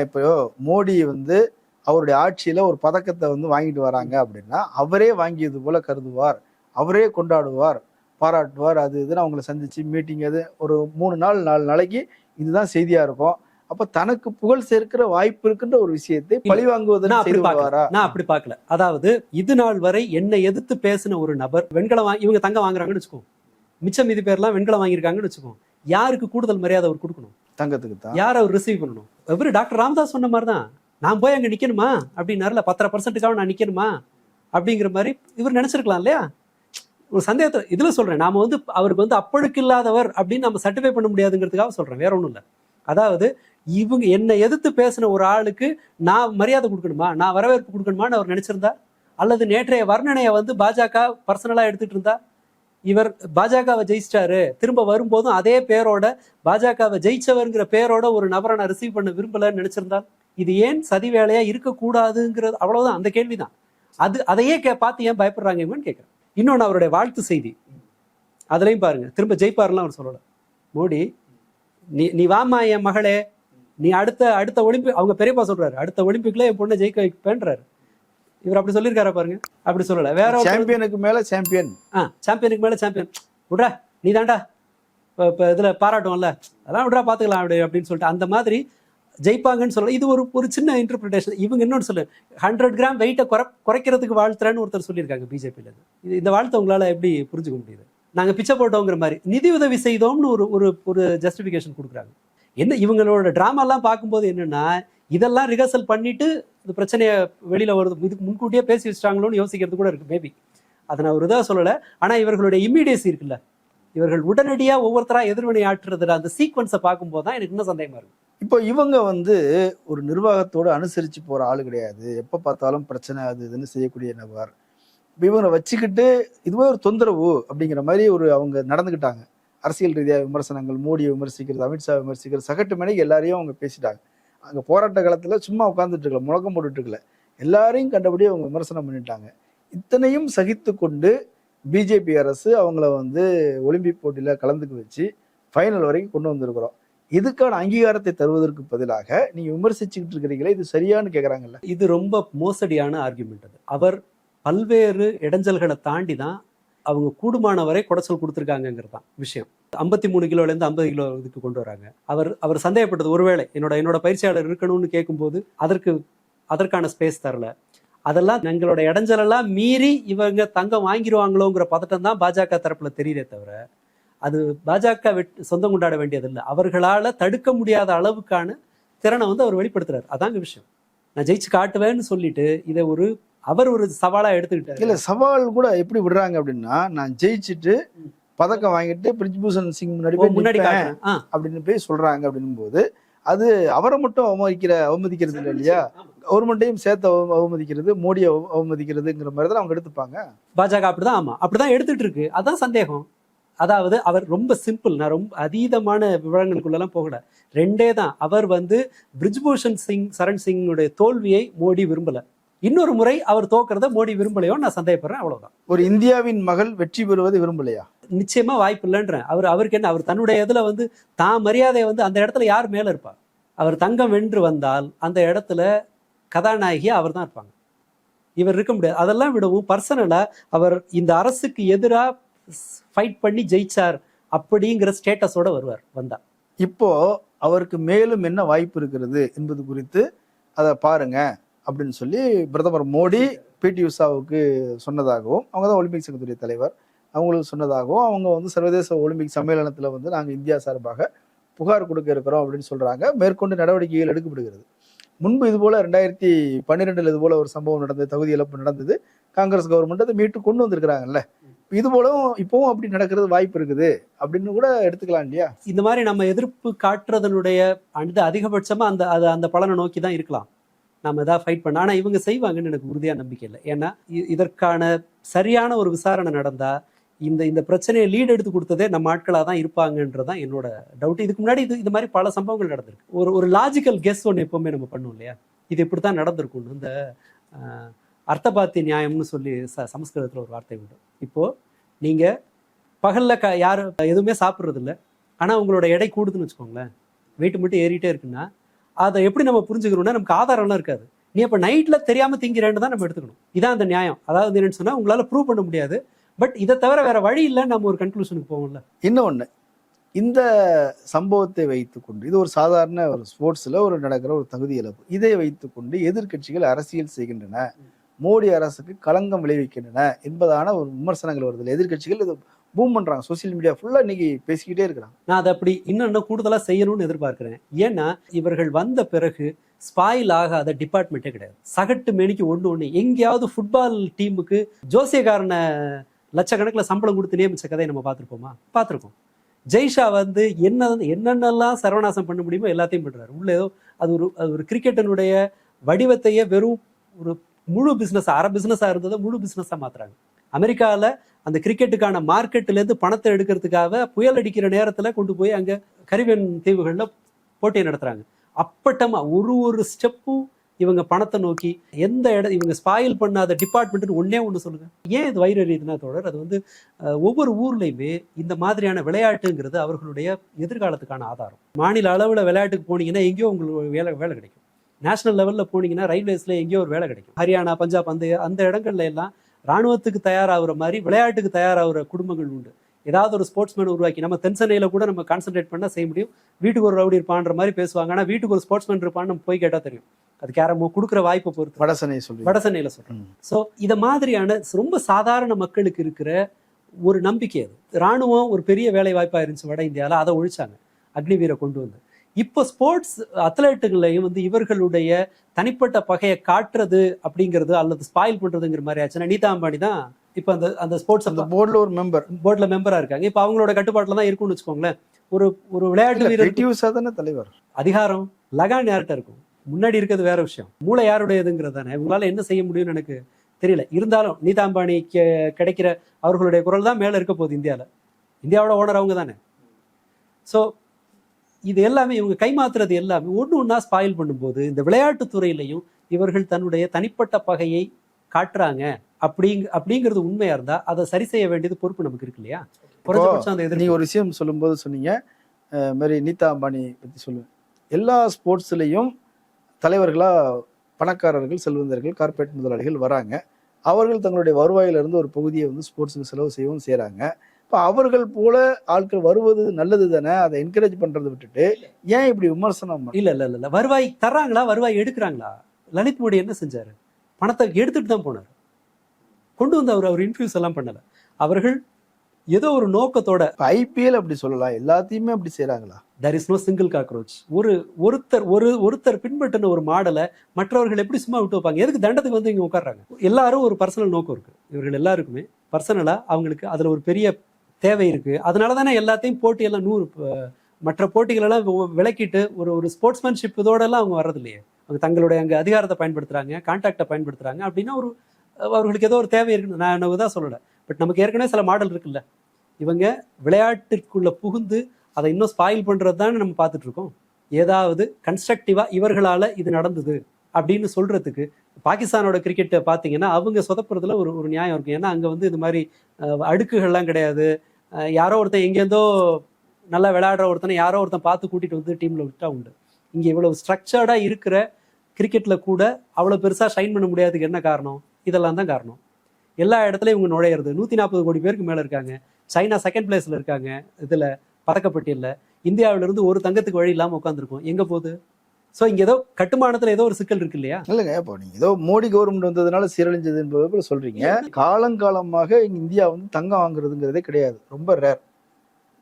இப்போ மோடி வந்து அவருடைய ஆட்சியில ஒரு பதக்கத்தை வந்து வாங்கிட்டு வராங்க அப்படின்னா அவரே வாங்கியது போல கருதுவார். அவரே கொண்டாடுவார் பாராட்டுவார். அது இதுன்னு அவங்கள சந்திச்சு மீட்டிங் அது ஒரு மூணு நாள் நாலு நாளைக்கு இதுதான் செய்தியா இருக்கும். அப்ப தனக்கு புகழ் சேர்க்கிற வாய்ப்பு இருக்கின்ற ஒரு விஷயத்தை பழி
நான்
வாங்குவதற்கு
அப்படி நான் அப்படி பார்க்கல. அதாவது இது நாள் வரை என்னை எதிர்த்து பேசின ஒரு நபர் வெண்கலம் வாங்கி இவங்க தங்கம் வாங்குறாங்கன்னு வச்சுக்கோ. மிச்சம் மீதி பேர்லாம் வெண்கலம் வாங்கியிருக்காங்கன்னு வச்சுக்கோ. யாருக்கு கூடுதல் மரியாதை அவர் கொடுக்கணும்?
தங்கத்துக்கு தான்.
யார் அவர் ரிசீவ் பண்ணணும்? இவரு டாக்டர் ராமதாஸ் சொன்ன மாதிரி தான் நான் போய் அங்கே நிற்கணுமா அப்படின்னாருல பத்தரை பர்சன்ட்டுக்காக நான் நிற்கணுமா அப்படிங்கிற மாதிரி இவர் நினச்சிருக்கலாம் இல்லையா? ஒரு சந்தேகத்தை இதில் சொல்கிறேன் நாம் வந்து அவருக்கு வந்து அப்பழுக்கு இல்லாதவர் அப்படின்னு நம்ம சர்டிஃபை பண்ண முடியாதுங்கிறதுக்காக சொல்கிறேன் வேற ஒன்றும் இல்லை. அதாவது இவங்க என்னை எதிர்த்து பேசின ஒரு ஆளுக்கு நான் மரியாதை கொடுக்கணுமா? நான் வரவேற்பு கொடுக்கணுமான்னு அவர் நினச்சிருந்தா? அல்லது நேற்றைய வர்ணனையை வந்து பாஜக பர்சனலாக எடுத்துகிட்டு இருந்தா இவர் பாஜகவை ஜெயிச்சிட்டாரு. திரும்ப வரும்போதும் அதே பேரோட பாஜகவை ஜெயிச்சவருங்கிற பேரோட ஒரு நபரை நான் ரிசீவ் பண்ண விரும்பலன்னு நினைச்சிருந்தால் இது ஏன் சதி வேலையா இருக்கக்கூடாதுங்கிறது அவ்வளவுதான். அந்த கேள்விதான். அது அதையே கே பார்த்து ஏன் பயப்படுறாங்க இவங்கன்னு கேட்குறேன். இன்னொன்று அவருடைய வாழ்த்து செய்தி. அதுலயும் பாருங்க. திரும்ப ஜெயிப்பார்லாம் அவர் சொல்லல. மோடி நீ நீ வாமா என் மகளே. நீ அடுத்த அடுத்த ஒலிம்பிக் அவங்க பெரியப்பா சொல்றாரு. அடுத்த ஒலிம்பிக்ல என் பொண்ணை ஜெயிக்க வைப்பேன்றாரு. இவர் அப்படி சொல்லியிருக்காரா பாருங்க. அப்படி சொல்லல. வேற
சாம்பியனுக்கு மேல சாம்பியன்.
ஆ சாம்பியனுக்கு மேல சாம்பியன். விட்றா நீ தாண்டா இப்போ இதுல பாராட்டுவோம்ல. அதெல்லாம் விட்றா பாத்துக்கலாம் அப்படி அப்படின்னு சொல்லிட்டு. அந்த மாதிரி ஜெயிப்பாங்கன்னு சொல்ல இது ஒரு ஒரு சின்ன இன்டர்பிரிட்டேஷன் இவங்க இன்னொன்று சொல்லு ஹண்ட்ரட் கிராம் வெயிட்டை குறை குறைக்கிறதுக்கு வாழ்த்துறேன்னு ஒருத்தர் சொல்லியிருக்காங்க பிஜேபியில் இது இந்த வாழ்த்தை உங்களால எப்படி புரிஞ்சுக்க முடியுது? நாங்க பிச்சை போட்டோங்கிற மாதிரி நிதி உதவி செய்தோம்னு ஒரு ஒரு ஒரு ஜஸ்டிஃபிகேஷன் கொடுக்குறாங்க. என்ன இவங்களோட ட்ராமாலாம் பார்க்கும்போது என்னன்னா இதெல்லாம் ரிஹர்சல் பண்ணிட்டு இந்த பிரச்சனையை வெளியில வருது இதுக்கு முன்கூட்டியே பேசி வச்சிட்டாங்களோன்னு யோசிக்கிறது கூட இருக்கு மேபி அதை நான் ஒரு இதாக சொல்லலை. ஆனா இவர்களுடைய இம்மீடியசி இருக்குல்ல. இவர்கள் உடனடியா ஒவ்வொருத்தரா எதிர்வினை ஆற்றுறதுல அந்த சீக்வன்ஸை பார்க்கும்போது தான் எனக்கு இன்னும் சந்தேகமாக இருக்கு.
இப்போ இவங்க வந்து ஒரு நிர்வாகத்தோடு அனுசரித்து போகிற ஆள் கிடையாது. எப்போ பார்த்தாலும் பிரச்சனை அது இதுன்னு செய்யக்கூடிய நபர். இப்போ இவங்களை வச்சுக்கிட்டு இதுவே ஒரு தொந்தரவு அப்படிங்கிற மாதிரி ஒரு அவங்க நடந்துக்கிட்டாங்க. அரசியல் ரீதியாக விமர்சனங்கள் மோடியை விமர்சிக்கிறது அமித்ஷா விமர்சிக்கிறது சகட்டு மேடைக்கு எல்லாரையும் அவங்க பேசிட்டாங்க. அங்கே போராட்ட காலத்தில் சும்மா உட்காந்துட்டு இருக்கல முழக்கம் போட்டுட்டு இருக்கல. எல்லாரையும் கண்டபடி அவங்க விமர்சனம் பண்ணிட்டாங்க. இத்தனையும் சகித்து கொண்டு பிஜேபி அரசு அவங்கள வந்து ஒலிம்பிக் போட்டியில் கலந்துக்க வச்சு ஃபைனல் வரைக்கும் கொண்டு வந்திருக்கிறோம். இதுக்கான அங்கீகாரத்தை தருவதற்கு பதிலாக நீங்க விமர்சிச்சுக்கிட்டு இருக்கிறீங்களே இது சரியானு கேட்குறாங்கல்ல
இது ரொம்ப மோசடியான ஆர்குமெண்ட் அது. அவர் பல்வேறு இடைஞ்சல்களை தாண்டி தான் அவங்க கூடுமான வரை குடைச்சல் கொடுத்துருக்காங்கிறது தான் விஷயம். ஐம்பத்தி மூணு கிலோலேருந்து ஐம்பது கிலோ இதுக்கு கொண்டு வராங்க. அவர் அவர் சந்தேகப்பட்டது ஒருவேளை என்னோட என்னோட பயிற்சியாளர் இருக்கணும்னு கேட்கும்போது அதற்கு அதற்கான ஸ்பேஸ் தரல. அதெல்லாம் எங்களோட இடைஞ்சலெல்லாம் மீறி இவங்க தங்கம் வாங்கிடுவாங்களோங்கிற பதட்டம் தான் பாஜக தரப்புல தெரியுதே தவிர அது பாஜக சொந்தம் கொண்டாட வேண்டியதில்லை. அவர்களால தடுக்க முடியாத அளவுக்கான திறனை வந்து அவர் வெளிப்படுத்துறாரு. அதாங்க விஷயம். நான் ஜெயிச்சு காட்டுவேன்னு சொல்லிட்டு இதை ஒரு அவர் ஒரு சவாலா எடுத்துக்கிட்டாரு.
இல்ல சவால் கூட எப்படி விடுறாங்க அப்படின்னா நான் ஜெயிச்சுட்டு பதக்கம் வாங்கிட்டு பிரிஜ்பூஷன் சிங் முன்னாடி போய்
முன்னாடி
அப்படின்னு போய் சொல்றாங்க அப்படின்னும் போது அது அவரை மட்டும் அவமதிக்கிற அவமதிக்கிறது இல்லை இல்லையா? கவர்மெண்ட்டையும் சேர்த்து அவ- அவமதிக்கிறது மோடியை அவ- அவமதிக்கிறதுங்கிற மாதிரி தான் அவங்க எடுத்துப்பாங்க.
பாஜக அப்படிதான் ஆமா. அப்படிதான் எடுத்துட்டு இருக்கு. அதான் சந்தேகம். அதாவது அவர் ரொம்ப சிம்பிள் நான் ரொம்ப அதீதமான விவரங்களுக்குள்ளெல்லாம் போகல. ரெண்டே தான். அவர் வந்து பிரிஜ்பூஷன் சிங் சரண் சிங்குடைய தோல்வியை மோடி விரும்பல. இன்னொரு முறை அவர் தோக்குறத மோடி விரும்பலையோ நான் சந்தேகப்படுறேன். அவ்வளவுதான்.
ஒரு இந்தியாவின் மகள் வெற்றி பெறுவது விரும்பலையா?
நிச்சயமா வாய்ப்பு இல்லைன்றேன். அவர் அவருக்கு என்ன? அவர் தன்னுடைய இதுல வந்து தான் மரியாதையை வந்து அந்த இடத்துல யார் மேல இருப்பா? அவர் தங்கம் வென்று வந்தால் அந்த இடத்துல கதாநாயகியா அவர் தான் இருப்பாங்க. இவர் இருக்க முடியாது. அதெல்லாம் விடவும் பர்சனலா அவர் இந்த அரசுக்கு எதிரா ஃபைட் பண்ணி ஜெயிச்சார் அப்படிங்கிற ஸ்டேட்டஸோட வருவார் வந்தா.
இப்போ அவருக்கு மேலும் என்ன வாய்ப்பு இருக்கிறது என்பது குறித்து அதை பாருங்க அப்படின்னு சொல்லி பிரதமர் மோடி பிடி உஷாவுக்கு சொன்னதாகவும் அவங்க தான் ஒலிம்பிக் சங்கத்துடைய தலைவர் அவங்களுக்கு சொன்னதாகவும் அவங்க வந்து சர்வதேச ஒலிம்பிக் சம்மேளனத்தில் வந்து நாங்கள் இந்தியா சார்பாக புகார் கொடுக்க இருக்கிறோம் அப்படின்னு சொல்கிறாங்க மேற்கொண்டு நடவடிக்கைகள் எடுக்கப்படுகிறது. முன்பு இது போல ரெண்டாயிரத்தி பன்னிரெண்டில் இது போல ஒரு சம்பவம் நடந்தது தகுதி இழப்பு நடந்தது. காங்கிரஸ் கவர்மெண்ட் அதை மீட்டு கொண்டு வந்திருக்கிறாங்கல்ல. இது போலவும் இப்பவும் அப்படி நடக்கிறது வாய்ப்பு இருக்குது. அப்படின்னு கூட எடுத்துக்கலாம் இல்லையா?
இந்த மாதிரி நம்ம எதிர்ப்பு காட்டுறதனுடைய அந்த அதிகபட்சமா அந்த அது அந்த பலனை நோக்கி தான் இருக்கலாம். நம்ம ஏதாவது ஃபைட் பண்ண ஆனா இவங்க செய்வாங்கன்னு எனக்கு உறுதியா நம்பிக்கை இல்லை. ஏன்னா இதற்கான சரியான ஒரு விசாரணை நடந்தா இந்த இந்த பிரச்சனையை லீட் எடுத்து கொடுத்ததே நம்ம ஆட்களாக தான் இருப்பாங்கன்றதான் என்னோட டவுட் இதுக்கு முன்னாடி இது இந்த மாதிரி பல சம்பவங்கள் நடந்திருக்கு. ஒரு ஒரு லாஜிக்கல் கெஸ் ஒன்று எப்பவுமே நம்ம பண்ணுவோம் இல்லையா? இது இப்படி தான் நடந்திருக்கும் இந்த அர்த்தபாத்தி நியாயம்னு சொல்லி ச சமஸ்கிருதத்தில் ஒரு வார்த்தை உண்டு. இப்போது நீங்கள் பகலில் க யாரும் எதுவுமே சாப்பிட்றதில்ல ஆனால் உங்களோட எடை கூடுதுன்னு வச்சுக்கோங்களேன். வெயிட் மட்டும் ஏறிட்டே இருக்குன்னா அதை எப்படி நம்ம புரிஞ்சுக்கணும்னா நமக்கு ஆதாரம்லாம் இருக்காது. நீ அப்போ நைட்டில் தெரியாமல் திங்கிறேன்னு தான் நம்ம எடுத்துக்கணும். இதான் அந்த நியாயம். அதாவது என்னன்னு சொன்னால் உங்களால் ப்ரூவ் பண்ண முடியாது. பட் இதை தவிர வேற வழி இல்லை நம்ம ஒரு கன்க்ளூஷனுக்கு போவோம்ல.
இன்னொன்று இந்த சம்பவத்தை வைத்துக்கொண்டு இது ஒரு சாதாரண ஒரு ஸ்போர்ட்ஸில் ஒரு நடக்கிற ஒரு தகுதி இழப்பு. இதை வைத்துக்கொண்டு எதிர்க்கட்சிகள் அரசியல் செய்கின்றன. மோடி அரசுக்கு களங்கம் விளைவிக்கின்றன என்பதான ஒரு விமர்சனங்கள் வருது. எதிர்க்கட்சிகள் இது பூம் பண்றாங்க. சோசியல் மீடியா ஃபுல்லா இன்னைக்கு பேசிக்கிட்டே இருக்கிறாங்க.
நான் அதை அப்படி இன்னும் இன்னும் கூடுதலா செய்யணும்னு எதிர்பார்க்கிறேன். ஏன்னா இவர்கள் வந்த பிறகு ஸ்பாயில் ஆகாத டிபார்ட்மெண்ட்டே கிடையாது. சகட்டு மேனிக்கு ஒன்று ஒன்று எங்கேயாவது ஃபுட்பால் டீமுக்கு ஜோசியக்காரனை லட்சக்கணக்கில் சம்பளம் கொடுத்து நியமிச்ச கதையை நம்ம பார்த்துருப்போமா? பார்த்துருக்கோம். ஜெய்ஷா வந்து என்ன என்னென்னலாம் சர்வநாசம் பண்ண முடியுமோ எல்லாத்தையும் பண்ணுறாரு உள்ள ஏதோ அது ஒரு அது ஒரு கிரிக்கெட்டினுடைய வடிவத்தையே வெறும் ஒரு முழு பிஸ்னஸ் அரை பிஸ்னஸாக இருந்ததை முழு பிஸ்னஸாக மாற்றுறாங்க அமெரிக்காவில் அந்த கிரிக்கெட்டுக்கான மார்க்கெட்லேருந்து பணத்தை எடுக்கிறதுக்காக புயல் அடிக்கிற நேரத்தில் கொண்டு போய் அங்கே கரிபியன் தீவுகளில் போட்டியை நடத்துகிறாங்க அப்பட்டமாக ஒரு ஒரு ஸ்டெப்பும் இவங்க பணத்தை நோக்கி எந்த இடம் இவங்க ஸ்பாயில் பண்ணாத டிபார்ட்மெண்ட் ஒன்றே ஒன்று சொல்லுங்கள் ஏன் இது வயிறு எரியுதுன்னா தொடர் அது வந்து ஒவ்வொரு ஊர்லேயுமே இந்த மாதிரியான விளையாட்டுங்கிறது அவர்களுடைய எதிர்காலத்துக்கான ஆதாரம். மாநில அளவில் விளையாட்டுக்கு போனீங்கன்னா எங்கேயோ உங்களுக்கு வேலை வேலை கிடைக்கும். நேஷனல் லெவல்ல போனீங்கன்னா ரயில்வேஸ்ல எங்கேயோ ஒரு வேலை கிடைக்கும். ஹரியானா பஞ்சாப் அந்த அந்த இடங்கள்ல எல்லாம் ராணுவத்துக்கு தயாராகிற மாதிரி விளையாட்டுக்கு தயாராகிற குடும்பங்கள் உண்டு. ஏதாவது ஒரு ஸ்போர்ட்ஸ்மேன் உருவாக்கி நம்ம தென்சென்னையில கூட நம்ம கான்சென்ட்ரேட் பண்ணா செய்ய முடியும். வீட்டுக்கு ஒரு ரவுடி இருப்பான்ற மாதிரி பேசுவாங்க. ஆனா வீட்டுக்கு ஒரு ஸ்போர்ட்ஸ்மேன் இருப்பான்னு நம்ம போய் கேட்டா தெரியும். அதுக்கு யாரோ கொடுக்குற வாய்ப்பை பொறுத்து.
வடசனை சொல்லி
வட சென்னையில சொல்றேன்.
ம்.
ஸோ இத மாதிரியான ரொம்ப சாதாரண மக்களுக்கு இருக்கிற ஒரு நம்பிக்கை அது. ராணுவம் ஒரு பெரிய வேலை வாய்ப்பா இருந்துச்சு வட இந்தியால. அதை ஒழிச்சாங்க. அக்னிவீரை கொண்டு வந்து. இப்போ ஸ்போர்ட்ஸ் அத்லெட்டுகளையும் வந்து இவர்களுடைய தனிப்பட்ட பகையை காட்டுறது அப்படிங்கிறது அல்லது ஸ்பாயில் பண்றதுங்கிற மாதிரி ஆச்சுன்னா நீதா அம்பானி தான் இப்போ அந்த அந்த ஸ்போர்ட்ஸ்
அந்த போர்டுல ஒரு மெம்பர்
போர்டில் மெம்பரா இருக்காங்க. இப்போ அவங்களோட கட்டுப்பாட்டில் தான் இருக்கும்னு வச்சுக்கோங்களேன். ஒரு ஒரு விளையாட்டு வீரர்
தானே தலைவர்.
அதிகாரம் லகான் யார்கிட்ட இருக்கும்? முன்னாடி இருக்கிறது வேற விஷயம். மூளை யாருடையதுங்கிறது தானே இவங்களால என்ன செய்ய முடியும்னு எனக்கு தெரியல. இருந்தாலும் நீதா அம்பானிக்கு கிடைக்கிற அவர்களுடைய குரல் தான் மேல இருக்க போகுது இந்தியால. இந்தியாவோட ஓனர் அவங்க தானே. ஸோ இது எல்லாமே இவங்க கைமாத்துறது எல்லாமே ஒன்று ஒன்றா ஸ்பாயில் பண்ணும்போது இந்த விளையாட்டுத் துறையிலையும் இவர்கள் தன்னுடைய தனிப்பட்ட பகையை காட்டுறாங்க. அப்படிங்க அப்படிங்கிறது உண்மையா இருந்தா அதை சரி செய்ய வேண்டியது பொறுப்பு நமக்கு இருக்கு இல்லையா? குறைஞ்சபட்சம் அந்த எதிர்ப்பு.
ஒரு விஷயம் சொல்லும்போது சொன்னீங்க. மாதிரி நீதா அம்பானி பத்தி சொல்லுவேன். எல்லா ஸ்போர்ட்ஸ்லயும் தலைவர்களா பணக்காரர்கள் செல்வந்தர்கள் கார்ப்பரேட் முதலாளிகள் வராங்க. அவர்கள் தங்களுடைய வருவாயில இருந்து ஒரு பகுதியை வந்து ஸ்போர்ட்ஸுக்கு செலவு செய்யவும் செய்றாங்க. இப்போ அவர்கள் போல ஆட்கள் வருவது நல்லது தானே? அதை என்கரேஜ் பண்றதை விட்டுட்டு ஏன் இப்படி விமர்சனம்?
இல்ல இல்ல இல்ல. வருவாய் தர்றாங்களா? வருவாய் எடுக்கிறாங்களா? லலித் மோடி என்ன செஞ்சாரு? பணத்தை எடுத்துட்டு தான் போனார். கொண்டு வந்து அவர் அவர் இன்ஃபியூஸ் எல்லாம் பண்ணல. அவர்கள் ஏதோ ஒரு நோக்கத்தோட
ஐபிஎல் அப்படி சொல்லலாம் எல்லாத்தையுமே அப்படி செய்றாங்களா?
There is no single cockroach ஒரு ஒருத்தர் ஒரு ஒருத்தர் பின்பற்றின ஒரு மாடலை மற்றவர்கள் எப்படி சும்மா விட்டு வைப்பாங்க? எதுக்கு தண்டத்துக்கு வந்து இங்க உட்கார்றாங்க? எல்லாரும் ஒரு பர்சனல் நோக்கம் இருக்கு. இவர்கள் எல்லாருக்குமே பர்சனலா அவங்களுக்கு அதுல ஒரு பெரிய தேவை இருக்குது அதனால தானே எல்லாத்தையும் போட்டியெல்லாம் நூறு மற்ற போட்டிகளெல்லாம் விளக்கிட்டு ஒரு ஒரு ஸ்போர்ட்ஸ்மேன்ஷிப் இதோடலாம் அவங்க வர்றது இல்லையே அவங்க தங்களுடைய அங்கே அதிகாரத்தை பயன்படுத்துகிறாங்க கான்டாக்டை பயன்படுத்துகிறாங்க அப்படின்னா ஒரு அவர்களுக்கு ஏதோ ஒரு தேவை இருக்குன்னு நான் எனக்கு தான் சொல்லலை. பட் நமக்கு ஏற்கனவே சில மாடல் இருக்குல்ல. இவங்க விளையாட்டிற்குள்ளே புகுந்து அதை இன்னும் ஸ்பாயில் பண்ணுறது தானே நம்ம பார்த்துட்ருக்கோம் ஏதாவது கன்ஸ்ட்ரக்டிவாக இவர்களால் இது நடந்தது அப்படின்னு சொல்கிறதுக்கு பாகிஸ்தானோட கிரிக்கெட்டை பார்த்தீங்கன்னா அவங்க சொதப்புறதுல ஒரு ஒரு நியாயம் இருக்கும். ஏன்னா அங்கே வந்து இது மாதிரி அடுக்குகள்லாம் கிடையாது. யாரோ ஒருத்தன் எங்கேருந்தோ நல்லா விளையாடுற ஒருத்தனை யாரோ ஒருத்தன் பார்த்து கூட்டிகிட்டு வந்து டீமில் விட்டா உண்டு. இங்கே இவ்வளவு ஸ்ட்ரக்சர்டாக இருக்கிற கிரிக்கெட்டில் கூட அவ்வளோ பெருசாக ஷைன் பண்ண முடியாதுக்கு என்ன காரணம்? இதெல்லாம் தான் காரணம். எல்லா இடத்துலையும் இவங்க நுழையிறது. நூற்றி நாற்பது கோடி பேருக்கு மேலே இருக்காங்க. சைனா செகண்ட் பிளேஸில் இருக்காங்க. இதில் பதக்கப்பட்டியில் இந்தியாவிலிருந்து ஒரு தங்கத்துக்கு வழி இல்லாமல் உட்காந்துருக்கோம் எங்கே போகுது? சோ இங்க ஏதோ கட்டுமானத்துல ஏதோ ஒரு சிக்கல் இருக்கு இல்லையா?
இல்லைங்க இப்போ நீங்க ஏதோ மோடி கவர்மெண்ட் வந்ததுனால சீரழிஞ்சது என்பது போல சொல்றீங்க. காலங்காலமாக இந்தியா வந்து தங்கம் வாங்குறதுங்கிறதே கிடையாது. ரொம்ப ரேர்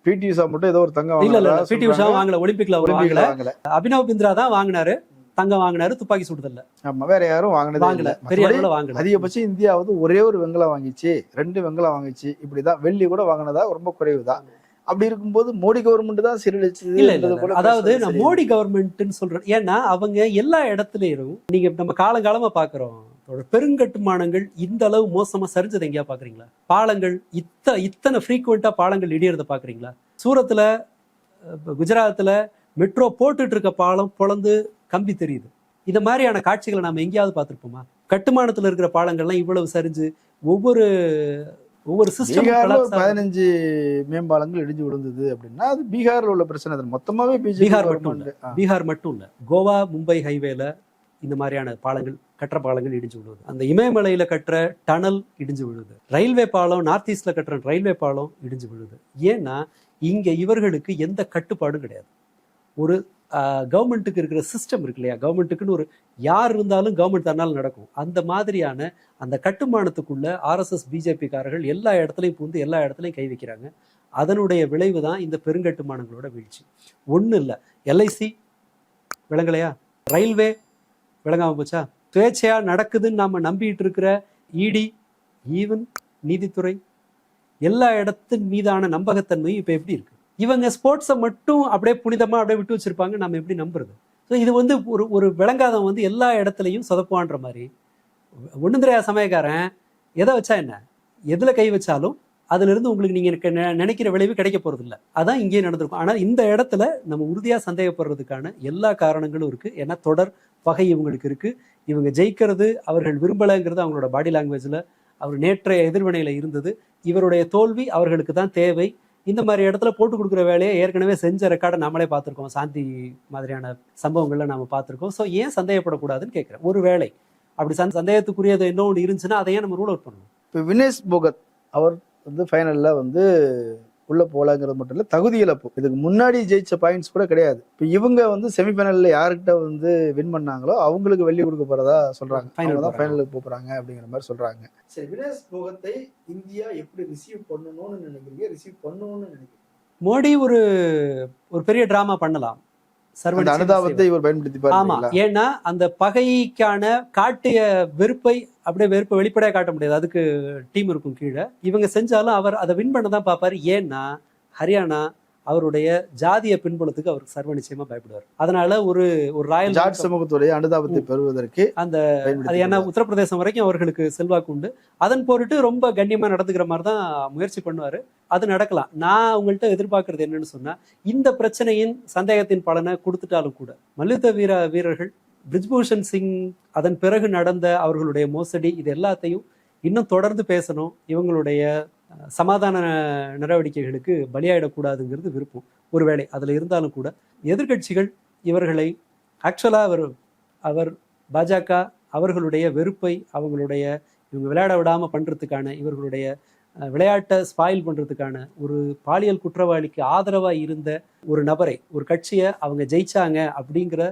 பிடி உஷா மட்டும் ஏதோ ஒரு தங்கம்
இல்ல இல்ல பிடி உஷா. வாங்கல ஒலிம்பிக்ல வாங்கல. அபினவ் பிந்த்ரா தான் வாங்கினாரு. தங்கம் வாங்கினாரு துப்பாக்கி சுடுதல்ல
ஆமா வேற யாரும் வாங்கினதே
வாங்கல. பெரிய அளவுல வாங்கல.
அதிகபட்சம் இந்தியாவது ஒரே ஒரு வெங்கலம் வாங்கிச்சு ரெண்டு வெங்கலம் வாங்கிச்சு. இப்படிதான் வெள்ளி கூட வாங்கினதா ரொம்ப குறைவு தான் அப்படி இருக்கும்போது மோடி கவர்மெண்ட் தான் சீரழிச்சது
இல்ல அதாவது நான். மோடி கவர்மெண்ட்னு சொல்றேன். ஏன்னா அவங்க எல்லா இடத்துலயும் நீங்க நம்ம காலங்காலமா பாக்குறோம். பெருங்கட்டுமானங்கள் இந்த அளவு மோசமா சரிஞ்சது எங்கேயா பாக்குறீங்களா? பாலங்கள் இத்த இத்தனை ஃப்ரீக்வெண்டா பாலங்கள் இடியறத பாக்குறீங்களா? சூரத்துல அஹ், குஜராத்ல மெட்ரோ போட்டுட்டு இருக்க பாலம் பொளந்து கம்பி தெரியுது. இந்த மாதிரியான காட்சிகளை நாம எங்கேயாவது பார்த்திருப்போமா? கட்டுமானத்துல இருக்கிற பாலங்கள்லாம் இவ்வளவு சரிஞ்சு ஒவ்வொரு ஒவ்வொரு சிஸ்டம்
பதினஞ்சு மேம்பாலங்கள் இடிஞ்சு விழுந்தது அப்படின்னா அது பீகார்ல உள்ள பிரச்சனை அது மொத்தமாவே
பீகார் மட்டும்
கவர்மெண்ட்
பீகார் மட்டும் இல்ல. கோவா மும்பை ஹைவேல இந்த மாதிரியான பாலங்கள் கட்டுற பாலங்கள் இடிஞ்சு விழுது அந்த இமயமலையில கட்டுற டனல் இடிஞ்சு விழுது ரயில்வே பாலம் நார்த் ஈஸ்ட்ல கட்டுற ரயில்வே பாலம் இடிஞ்சு விழுது ஏன்னா இங்க இவர்களுக்கு எந்த கட்டுப்பாடும் கிடையாது. ஒரு கவர்மெண்ட்டுக்கு இருக்கிற சிஸ்டம் இருக்கு இல்லையா? கவர்மெண்ட்டுக்குன்னு ஒரு யார் இருந்தாலும் கவர்மெண்ட் தன்னால் நடக்கும். அந்த மாதிரியான அந்த கட்டுமானத்துக்குள்ள ஆர்எஸ்எஸ் பிஜேபிக்காரர்கள் எல்லா இடத்துலையும் பூந்து எல்லா இடத்துலையும் கை வைக்கிறாங்க. அதனுடைய விளைவு தான் இந்த பெருங்கட்டுமானங்களோட வீழ்ச்சி. ஒன்றும் இல்லை. எல்ஐசி விளங்கலையா? ரயில்வே விளங்காம போச்சா? சுயேட்சையா நடக்குதுன்னு நாம நம்பிட்டு இருக்கிற இடி ஈவன் நீதித்துறை எல்லா இடத்தின் மீதான நம்பகத்தன்மையும் இப்போ எப்படி இருக்கு? இவங்க ஸ்போர்ட்ஸை மட்டும் அப்படியே புனிதமாக அப்படியே விட்டு வச்சுருப்பாங்க நம்ம எப்படி நம்புறது? ஸோ இது வந்து ஒரு ஒரு விளங்காதவன் வந்து எல்லா இடத்துலையும் சொதப்புவான்ற மாதிரி. ஒன்றும் தெரியாத சமயக்காரன் எதை வச்சா என்ன? எதில் கை வச்சாலும் அதுலேருந்து உங்களுக்கு நீங்கள் நினைக்கிற விளைவு கிடைக்க போகிறதில்ல அதான் இங்கேயே நடந்திருக்கும். ஆனால் இந்த இடத்துல நம்ம உறுதியாக சந்தேகப்படுறதுக்கான எல்லா காரணங்களும் இருக்குது ஏன்னா தொடர் பகை இவங்களுக்கு இருக்குது இவங்க ஜெயிக்கிறது அவர்கள் விரும்பலைங்கிறது அவங்களோட பாடி லாங்குவேஜில் அவர் நேற்றைய எதிர்வினையில் இருந்தது. இவருடைய தோல்வி அவர்களுக்கு தான் தேவை. இந்த மாதிரி இடத்துல போட்டு கொடுக்குற வேலையை ஏற்கனவே செஞ்ச ரெக்கார்டை நம்மளே பார்த்துருக்கோம். சாந்தி மாதிரியான சம்பவங்கள்ல நம்ம பார்த்துருக்கோம். ஸோ ஏன் சந்தேகப்படக்கூடாதுன்னு கேட்குறேன். ஒரு வேளை அப்படி சந்த சந்தேகத்துக்குரியது என்ன ஒன்று இருந்துச்சுன்னா அதையே நம்ம ரூல் அவுட் பண்ணணும்
இப்போ வினேஷ் போகத் அவர் வந்து ஃபைனலில் வந்து உள்ள போலாங்கிறது மட்டும் இல்ல தகுதி இழப்பு. இதுக்கு முன்னாடி ஜெயிச்ச பாயிண்ட்ஸ் கூட கிடையாது. இப்போ இவங்க வந்து செமிஃபைனல்ல யாருக்கிட்ட வந்து வின் பண்ணாங்களோ அவங்களுக்கு வெள்ளி கொடுக்க போறதா சொல்றாங்க. தான்
போறாங்க.
ஃபைனலுக்கு போறாங்க அப்படிங்கிற மாதிரி சொல்றாங்க. சரி வினேஷ் போகத்தை இந்தியா எப்படி ரிசீவ் பண்ணணும்னு நினைக்கிறீங்க? ரிசீவ் பண்ணணும்னு நினைக்கிறீங்க?
மோடி ஒரு ஒரு பெரிய டிராமா பண்ணலாம்.
அந்த
சர்வன்
அனுதாபத்தை இவர் பயன்படுத்தி
ஆமா. ஏன்னா அந்த பகைக்கான காட்டிய வெறுப்பை அப்படியே வெறுப்பை வெளிப்படையா காட்ட முடியாது. அதுக்கு டீம் இருக்கும் கீழே. இவங்க செஞ்சாலும் அவர் அதை வின் பண்ண தான் பார்ப்பாரு. ஏன்னா ஹரியானா அவருடைய ஜாதிய பின்புலத்துக்கு அவருக்கு சர்வ நிச்சயமா பயப்படுவார். அதனால ஒரு ஒரு ராயல்
ஜாட் சமூகத்துடைய அனுதாபத்தை பெறுவதற்கு
அந்த அது ஏன்னா உத்தரப்பிரதேசம் வரைக்கும் அவர்களுக்கு செல்வாக்கு உண்டு. அதன் பொருட்டு ரொம்ப கண்ணியமா நடந்துக்கிற மாதிரி தான் முயற்சி பண்ணுவாரு. அது நடக்கலாம். நான் உங்கள்கிட்ட எதிர்பார்க்கறது என்னன்னு சொன்னா இந்த பிரச்சனையின் சந்தேகத்தின் பலனை கொடுத்துட்டாலும் கூட மல்யுத்த வீர வீரர்கள் பிரிஜ்பூஷன் சிங் அதன் பிறகு நடந்த அவர்களுடைய மோசடி இது எல்லாத்தையும் இன்னும் தொடர்ந்து பேசணும். இவங்களுடைய சமாதான நடவடிக்கைகளுக்கு பலியாயிடக்கூடாதுங்கிறது விருப்பம். ஒருவேளை அதில் இருந்தாலும் கூட எதிர்க்கட்சிகள் இவர்களை ஆக்சுவலாக அவர் அவர் பாஜக அவர்களுடைய வெறுப்பை அவங்களுடைய இவங்க விளையாட விடாமல் பண்றதுக்கான இவர்களுடைய விளையாட்டை ஸ்பாயில் பண்ணுறதுக்கான ஒரு பாலியல் குற்றவாளிக்கு ஆதரவாக இருந்த ஒரு நபரை ஒரு கட்சியை அவங்க ஜெயிச்சாங்க அப்படிங்கிற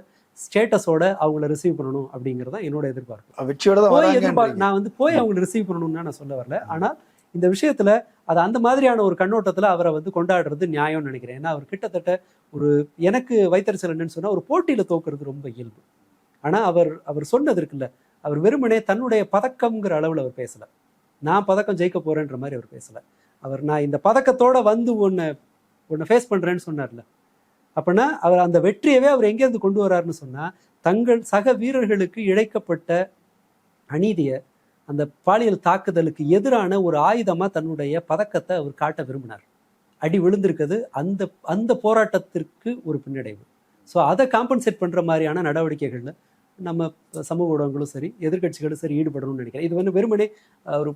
ஸ்டேட்டஸோட அவங்கள ரிசீவ் பண்ணணும் அப்படிங்கறது என்னோட எதிர்பார்ப்பு.
வெற்றியோட
போய். எதிர்பார்க்க நான் வந்து போய் அவங்களை ரிசீவ் பண்ணணும்னு நான் சொல்ல வரல. ஆனால் இந்த விஷயத்துல அது அந்த மாதிரியான ஒரு கண்ணோட்டத்துல அவரை வந்து கொண்டாடுறது நியாயம்னு நினைக்கிறேன். ஏன்னா அவர் கிட்டத்தட்ட ஒரு எனக்கு வைத்தறிச்சல் என்னன்னு சொன்னா ஒரு போட்டியில தோக்குறது ரொம்ப இயல்பு. ஆனா அவர் அவர் சொன்னது இருக்குல்ல அவர் வெறுமனே தன்னுடைய பதக்கம்ங்கிற அளவுல அவர் பேசல. நான் பதக்கம் ஜெயிக்க போறேன்ற மாதிரி அவர் பேசல. அவர் நான் இந்த பதக்கத்தோட வந்து உன்னை உன்னை ஃபேஸ் பண்றேன்னு சொன்னார்ல. அப்படின்னா அவர் அந்த வெற்றியவே அவர் எங்கேருந்து கொண்டு வராருன்னு சொன்னால் தங்கள் சக வீரர்களுக்கு இழைக்கப்பட்ட அநீதியை அந்த பாலியல் தாக்குதலுக்கு எதிரான ஒரு ஆயுதமாக தன்னுடைய பதக்கத்தை அவர் காட்ட விரும்பினார். அடி விழுந்திருக்கிறது அந்த அந்த போராட்டத்திற்கு ஒரு பின்னடைவு. ஸோ அதை காம்பன்சேட் பண்ணுற மாதிரியான நடவடிக்கைகளில் நம்ம சமூக ஊடகங்களும் சரி எதிர்க்கட்சிகளும் சரி ஈடுபடணும்னு நினைக்கிறேன். இது வந்து வெறுமனே ஒரு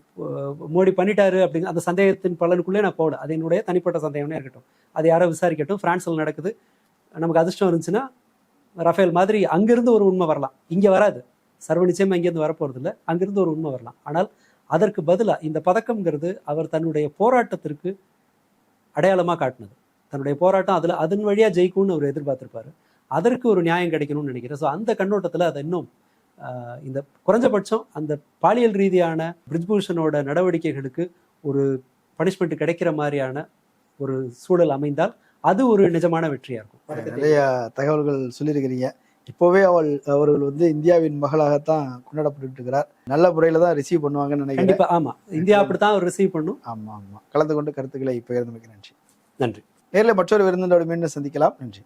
மோடி பண்ணிட்டாரு அப்படிங்கிற அந்த சந்தேகத்தின் பலனுக்குள்ளே நான் போட அது என்னுடைய தனிப்பட்ட சந்தேகமே இருக்கட்டும். அது யாரோ விசாரிக்கட்டும். பிரான்ஸ்ல நடக்குது. நமக்கு அதிர்ஷ்டம் இருந்துச்சுன்னா ரஃபேல் மாதிரி அங்கிருந்து ஒரு உண்மை வரலாம். இங்கே வராது. சர்வ நிச்சயமாக இங்கேருந்து வரப்போகிறது இல்லை அங்கிருந்து ஒரு உண்மை வரலாம். ஆனால் அதற்கு பதிலாக இந்த பதக்கம்ங்கிறது அவர் தன்னுடைய போராட்டத்திற்கு அடையாளமாக காட்டினது. தன்னுடைய போராட்டம் அதில் அதன் வழியாக ஜெயிக்கும்னு அவர் எதிர்பார்த்துருப்பாரு. அதற்கு ஒரு நியாயம் கிடைக்கணும்னு நினைக்கிறேன். ஸோ அந்த கண்ணோட்டத்துல அதை இன்னும் இந்த குறைஞ்சபட்சம் அந்த பாலியல் ரீதியான பிரிஜ்பூஷனோட நடவடிக்கைகளுக்கு ஒரு பனிஷ்மெண்ட் கிடைக்கிற மாதிரியான ஒரு சூழல் அமைந்தால் அது ஒரு நிஜமான வெற்றியா இருக்கும்.
நிறைய தகவல்கள் சொல்லியிருக்கிறீங்க. இப்போவே அவள் அவர்கள் வந்து இந்தியாவின் மகளாகத்தான் கொண்டாடப்பட்டு இருக்கிறார். நல்ல முறையில தான் ரிசீவ் பண்ணுவாங்கன்னு நினைக்கிறேன்.
கண்டிப்பா ஆமா. இந்தியா அப்படித்தான் அவர் ரிசீவ் பண்ணும்.
ஆமா ஆமா. கலந்து கொண்டு கருத்துக்களை பகிர்ந்தமைக்கு நன்றி.
நன்றி.
நேரில் மற்றொரு விருந்தினோடு மீண்டும் சந்திக்கலாம். நன்றி.